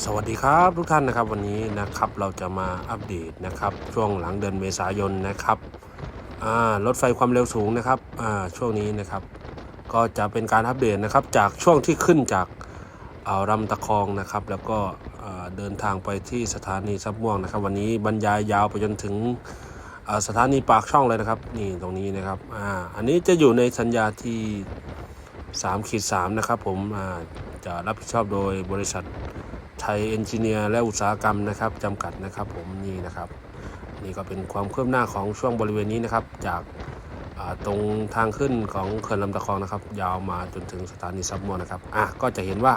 สวัสดีครับทุกท่านนะครับวันนี้นะครับเราจะมาอัปเดตนะครับช่วงหลังเดือนเมษายนนะครับรถไฟความเร็วสูงนะครับช่วงนี้นะครับก็จะเป็นการอัปเดตนะครับจากช่วงที่ขึ้นจากอ่าวลำตะคองนะครับ แล้วก็เดินทางไปที่สถานีซับม่วงนะครับ วันนี้บรรยายยาวไปจนถึงสถานีปากช่องเลยนะครับนี่ตรงนี้นะครับอ่าอันนี้จะอยู่ในสัญญาที่3ขีด3นะครับผมจะรับผิดชอบโดยบริษัท ไทยเอนจิเนียร์และอุตสาหกรรมนะครับจำกัดนะครับผมนี่นะครับ นี่ก็เป็นความคืบหน้าของช่วงบริเวณนี้นะครับ จากตรงทางขึ้นของเขื่อนลำตะคองนะครับ ยาวมาจนถึงสถานีซับมอนะครับอะก็จะเห็นว่า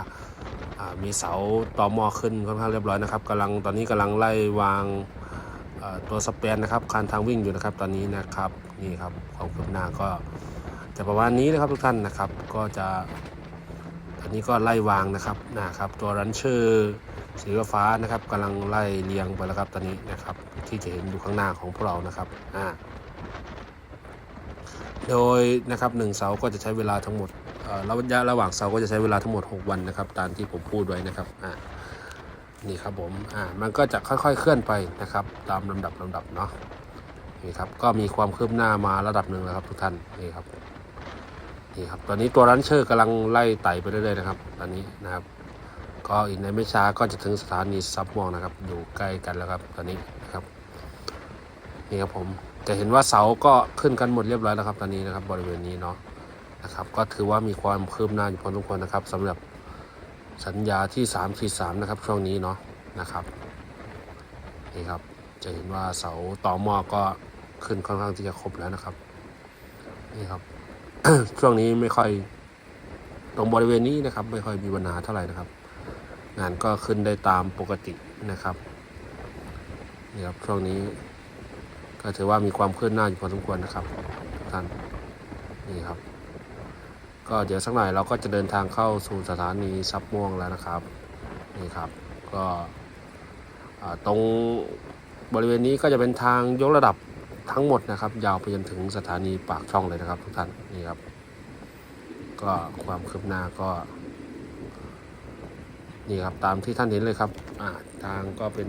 มีเสาต่อมอขึ้นค่อนข้างเรียบร้อยนะครับกำลังตอนนี้กำลังไล่วางตัวสเปนนะครับคานทางวิ่งอยู่นะครับ ตอนนี้นะครับนี่ครับความคืบหน้าก็จะประมาณนี้นะครับทุกท่านนะครับ ก็จะ อันนี้ก็ไล่วางนะครับนะครับ ตัวรันเชอร์สีฟ้านะครับกำลังไล่เรียงไปแล้วครับตอนนี้นะครับ ที่จะเห็นอยู่ข้างหน้าของพวกเรานะครับอ่าโดยนะครับหนึ่งเสาก็จะใช้เวลาทั้งหมดระยะระหว่างเสาก็จะใช้เวลาทั้งหมด 6 วันนะครับ ตามที่ผมพูดไว้นะครับอ่านี่ครับผมอ่ามันก็จะค่อยๆเคลื่อนไปนะครับ ตามลำดับลำดับเนาะนี่ครับก็มีความคืบหน้ามาระดับหนึ่งแล้วครับทุกท่านนี่ครับ นี่ครับตอนนี้ตัวรันเชอร์กำลังไล่ไต่ไปเรื่อยๆนะครับ ตอนนี้นะครับ ก็อีกในไม่ช้าก็จะถึงสถานีซับมองนะครับอยู่ใกล้กันแล้วครับตอนนี้นะครับนี่ครับผมจะเห็นว่าเสาก็ขึ้นกันหมดเรียบร้อยแล้วครับตอนนี้นะครับ บริเวณนี้เนาะนะครับก็ถือว่ามีความคืบหน้าอยู่พอสมควรนะครับสำหรับสัญญาที่3ขีด3นะครับช่วงนี้เนาะนะครับนี่ครับจะเห็นว่าเสาต่อหม้อก็ขึ้นค่อนข้างที่จะครบแล้วนะครับนี่ครับ ช่วงนี้ไม่ค่อย ตรงบริเวณนี้นะครับ ไม่ค่อยมีปัญหาเท่าไหร่นะครับ งานก็ขึ้นได้ตามปกตินะครับนี่ครับช่วงนี้ ก็ถือว่ามีความคืบหน้าอยู่พอสมควรนะครับทุกท่านนี่ครับ ก็เดี๋ยวสักหน่อยเราก็จะเดินทางเข้าสู่สถานีซับม่วงแล้วนะครับนี่ครับ ก็ตรงบริเวณนี้ก็จะเป็นทางยกระดับ ทั้งหมดนะครับ ยาวไปจนถึงสถานีปากช่องเลยนะครับทุกท่านนี่ครับ ก็ความคืบหน้าก็นี่ครับตามที่ท่านเห็นเลยครับอ่าทางก็เป็น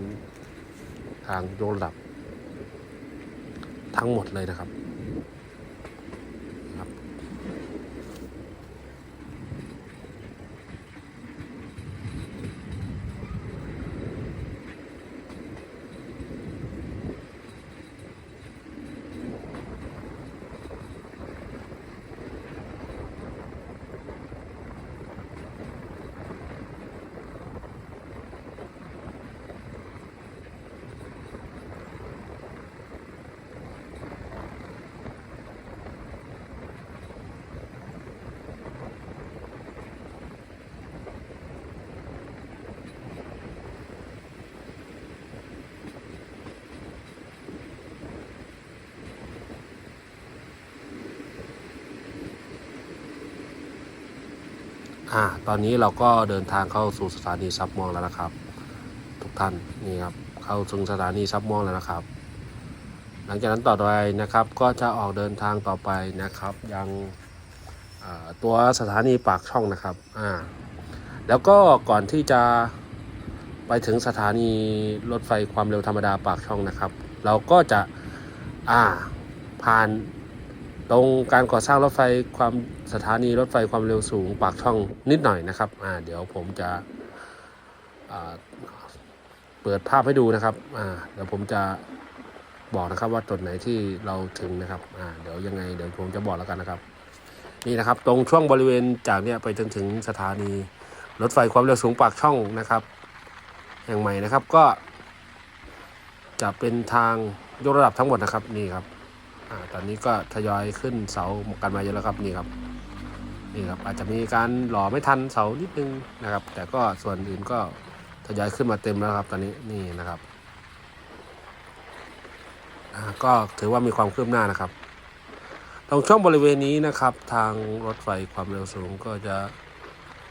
ทางโยนหลับทั้งหมดเลยนะครับ อ่าตอนนี้เราก็เดินทางเข้าสู่สถานีซับม่วงแล้วนะครับ ทุกท่านนี่ครับเข้าถึงสถานีซับม่วงแล้วนะครับ หลังจากนั้นต่อไปนะครับก็จะออกเดินทางต่อไปนะครับ ยังตัวสถานีปากช่องนะครับอ่าแล้วก็ก่อนที่จะไปถึงสถานีรถไฟความเร็วธรรมดาปากช่องนะครับ เราก็จะอ่าผ่าน ตรงการก่อสร้างรถไฟความสถานีรถไฟความเร็วสูงปากช่องนิดหน่อยนะครับอ่าเดี๋ยวผมจะอ่าเปิดภาพให้ดูนะครับอ่าเดี๋ยวผมจะบอกนะครับว่าจุดไหนที่เราถึงนะครับอ่าเดี๋ยวยังไงเดี๋ยวผมจะบอกแล้วกันนะครับ นี่นะครับ ตรงช่วงบริเวณจากเนี้ยไปจนถึงสถานีรถไฟความเร็วสูงปากช่องนะครับแห่งใหม่นะครับก็จะเป็นทางยกระดับทั้งหมดนะครับนี่ครับ อ่าตอนนี้ก็ทยอยขึ้นเสากันมาเยอะแล้วครับนี่ครับนี่ครับอาจจะมีการหล่อไม่ทันเสานิดนึงนะครับ แต่ก็ส่วนอื่นก็ทยอยขึ้นมาเต็มแล้วครับ ตอนนี้นี่นะครับก็ถือว่ามีความคืบหน้านะครับ ตรงช่วงบริเวณนี้นะครับ ทางรถไฟความเร็วสูงก็จะ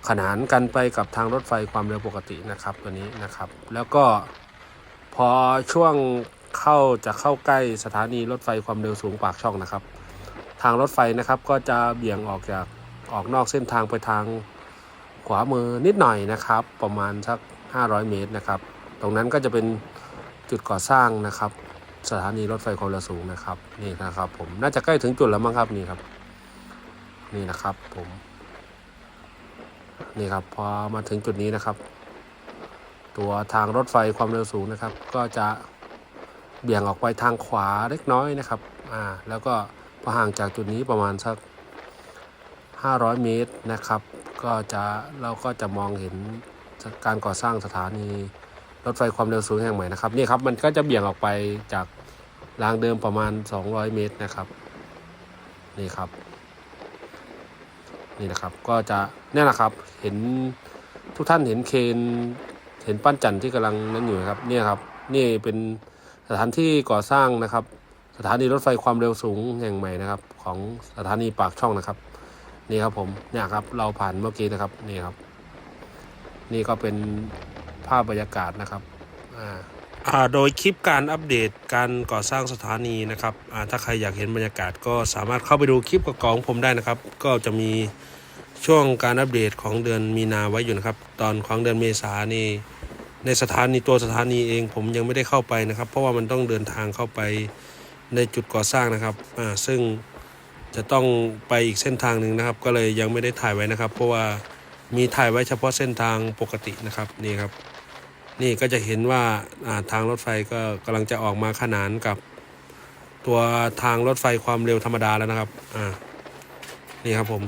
ขนานกันไปกับทางรถไฟความเร็วปกตินะครับตัวนี้นะครับ แล้วก็พอช่วง เข้าจะเข้าใกล้สถานีรถไฟความเร็วสูงปากช่องนะครับ ทางรถไฟนะครับก็จะเบี่ยงออกจากออกนอกเส้นทางไปทางขวามือนิดหน่อยนะครับ ประมาณสัก 500 เมตรนะครับ ตรงนั้นก็จะเป็นจุดก่อสร้างนะครับ สถานีรถไฟความเร็วสูงนะครับนี่นะครับ ผมน่าจะใกล้ถึงจุดแล้วมั้งครับนี่ครับ นี่นะครับผมนี่ครับพอมาถึงจุดนี้นะครับ ตัวทางรถไฟความเร็วสูงนะครับ ก็จะ เบี่ยงออกไปทางขวาเล็กน้อยนะครับอ่าแล้วก็พอห่างจากจุดนี้ประมาณสัก 500 เมตรนะครับ ก็จะเราก็จะมองเห็นการก่อสร้างสถานีรถไฟความเร็วสูงแห่งใหม่นะครับนี่ครับมันก็จะเบี่ยงออกไปจากรางเดิมประมาณ 200 เมตรนะครับนี่ครับนี่นะครับก็จะนี่ยนะครับเห็นทุกท่านเห็นเคนเห็นปั้นจันที่กำลังนั้นอยู่ครับเนี่ยครับ นี่เป็น สถานที่ก่อสร้างนะครับ สถานีรถไฟความเร็วสูงแห่งใหม่นะครับ ของสถานีปากช่องนะครับ นี่ครับผมเนี่ยครับเราผ่านเมื่อกี้นะครับนี่ครับ นี่ก็เป็นภาพบรรยากาศนะครับอ่าโดยคลิปการอัปเดตการก่อสร้างสถานีนะครับอ่าถ้าใครอยากเห็นบรรยากาศก็สามารถเข้าไปดูคลิปก่องผมได้นะครับ ก็จะมีช่วงการอัปเดตของเดือนมีนาไว้อยู่นะครับ ตอนของเดือนเมษานี่ ในสถานีตัวสถานีเองผมยังไม่ได้เข้าไปนะครับ เพราะว่ามันต้องเดินทางเข้าไปในจุดก่อสร้างนะครับอ่าซึ่งจะต้องไปอีกเส้นทางหนึ่งนะครับ ก็เลยยังไม่ได้ถ่ายไว้นะครับ เพราะว่ามีถ่ายไว้เฉพาะเส้นทางปกตินะครับนี่ครับ นี่ก็จะเห็นว่าอ่าทางรถไฟก็กำลังจะออกมาขนานกับ ตัวทางรถไฟความเร็วธรรมดาแล้วนะครับอ่านี่ครับผม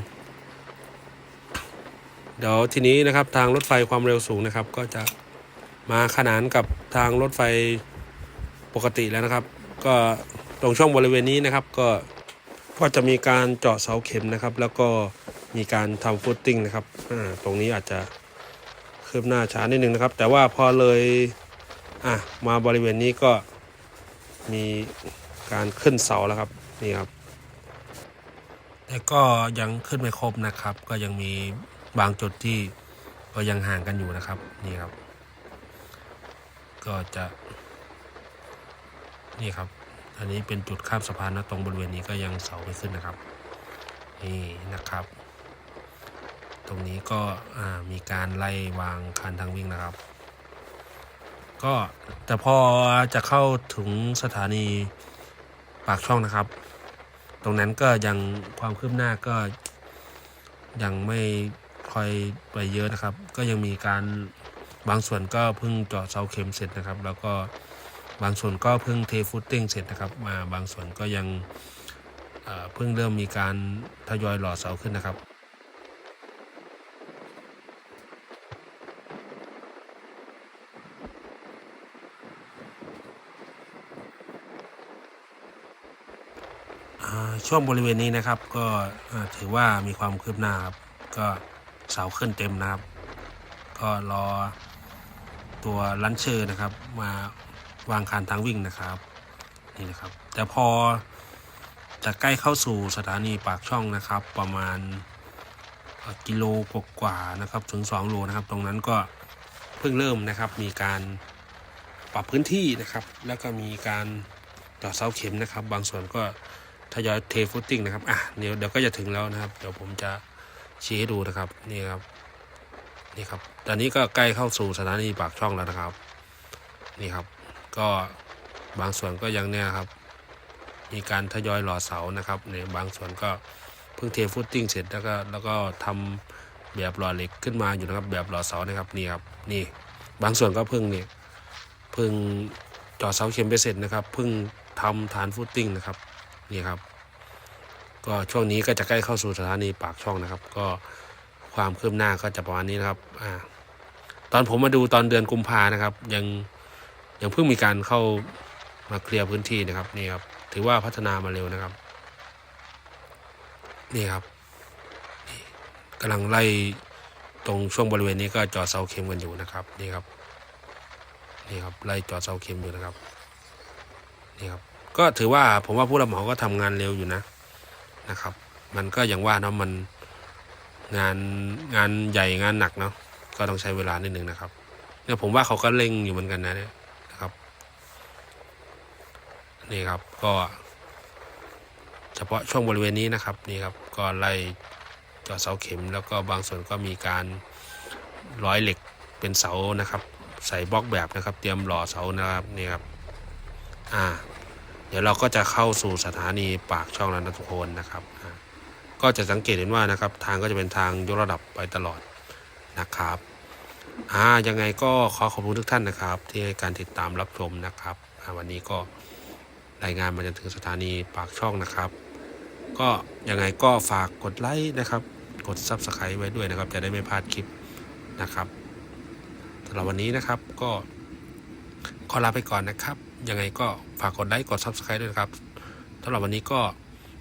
เดี๋ยวทีนี้นะครับทางรถไฟความเร็วสูงนะครับ ก็จะ มาขนานกับทางรถไฟปกติแล้วนะครับ ก็ตรงช่วงบริเวณนี้นะครับ ก็ก็จะมีการเจาะเสาเข็มนะครับ แล้วก็มีการทำฟุตติ้งนะครับตรงนี้อาจจะคืบหน้าช้านิดนึงนะครับ แต่ว่าพอเลยอะมาบริเวณนี้ก็มีการขึ้นเสาแล้วครับนี่ครับแต่ก็ยังขึ้นไม่ครบนะครับ ก็ยังมีบางจุดที่ก็ยังห่างกันอยู่นะครับนี่ครับ ก็จะ นี่ครับ อันนี้เป็นจุดข้ามสะพานนะตรงบริเวณนี้ก็ยังเสาไม่ขึ้นนะครับ นี่นะครับ ตรงนี้ก็มีการไล่วางคันทางวิ่งนะครับ ก็แต่พอจะเข้าถึงสถานีปากช่องนะครับ ตรงนั้นก็ยังความคืบหน้าก็ยังไม่ค่อยไปเยอะนะครับ ก็ยังมีการ บางส่วนก็เพิ่งเจาะเสาเข็มเสร็จนะครับ แล้วก็บางส่วนก็เพิ่งเทฟุตติ้งเสร็จนะครับ มาบางส่วนก็ยังเพิ่งเริ่มมีการทยอยหล่อเสาขึ้นนะครับช่วงบริเวณนี้นะครับก็ถือว่ามีความคืบหน้าครับก็เสาขึ้นเต็มนะครับ ก็รอ ตัวลันเชอร์นะครับ มาวางคานทางวิ่งนะครับนี่นะครับ แต่พอจะใกล้เข้าสู่สถานีปากช่องนะครับ ประมาณกิโลกว่าๆนะครับถึง 2 โลนะครับ ตรงนั้นก็เพิ่งเริ่มนะครับมีการปรับพื้นที่นะครับ แล้วก็มีการต่อเสาเข็มนะครับ บางส่วนก็ทยอยเทฟุตติ้งนะครับอะเดี๋ยวเดี๋ยวก็จะถึงแล้วนะครับ เดี๋ยวผมจะชี้ให้ดูนะครับนี่ครับ นี่ครับตอนนี้ก็ใกล้เข้าสู่สถานีปากช่องแล้วนะครับ นี่ครับ ก็บางส่วนก็ยังเนี่ยครับ มีการทยอยหล่อเสานะครับในบางส่วนก็เพิ่งเทฟุตติ้งเสร็จแล้วก็แล้วก็ทำแบบหล่อเหล็กขึ้นมาอยู่นะครับ แบบหล่อเสานะครับนี่ครับนี่ บางส่วนก็เพิ่งเนี่ยเพิ่งเจาะเสาเข็มไปเสร็จนะครับเพิ่งทำฐานฟุตติ้งนะครับนี่ครับ ก็ช่วงนี้ก็จะใกล้เข้าสู่สถานีปากช่องนะครับ ก็ ความคืบหน้าก็จะประมาณนี้นะครับอ่าตอนผมมาดูตอนเดือนกุมภานะครับ ยังยังเพิ่งมีการเข้ามาเคลียร์พื้นที่นะครับนี่ครับ ถือว่าพัฒนามาเร็วนะครับ นี่ครับกำลังไล่ตรงช่วงบริเวณนี้ก็จอดเสาเข็มกันอยู่นะครับ นี่ครับนี่ครับไล่จอดเสาเข็มอยู่นะครับนี่ครับ ก็ถือว่าผมว่าผู้รับเหมาก็ทำงานเร็วอยู่นะนะครับ มันก็อย่างว่าเนาะมัน งานงานใหญ่งานหนักเนาะก็ต้องใช้เวลานิดนึงนะครับเนี่ยผมว่าเขาก็เร่งอยู่เหมือนกันนะเนี่ยนะครับ นี่ครับก็ เฉพาะช่วงบริเวณนี้นะครับนี่ครับก็ไล่เจาะเสาเข็ม แล้วก็บางส่วนก็มีการร้อยเหล็กเป็นเสานะครับ ใส่บล็อกแบบนะครับ เตรียมหล่อเสานะครับนี่ครับอ่าเดี๋ยวเราก็จะเข้าสู่สถานีปากช่องแล้วนะทุกคนนะครับ ก็จะสังเกตเห็นว่านะครับทางก็จะเป็นทางยกระดับไปตลอดนะครับอ่ายังไงก็ขอขอบคุณทุกท่านนะครับ ที่ให้การติดตามรับชมนะครับวันนี้ก็รายงานมาจนถึงสถานีปากช่องนะครับ ก็ยังไงก็ฝากกดไลค์นะครับ กด Subscribe ไว้ด้วยนะครับ จะได้ไม่พลาดคลิปนะครับสำหรับวันนี้นะครับก็ขอลาไปก่อนนะครับ ยังไงก็ฝากกดไลค์กด Subscribe ด้วยนะครับสำหรับวันนี้ก็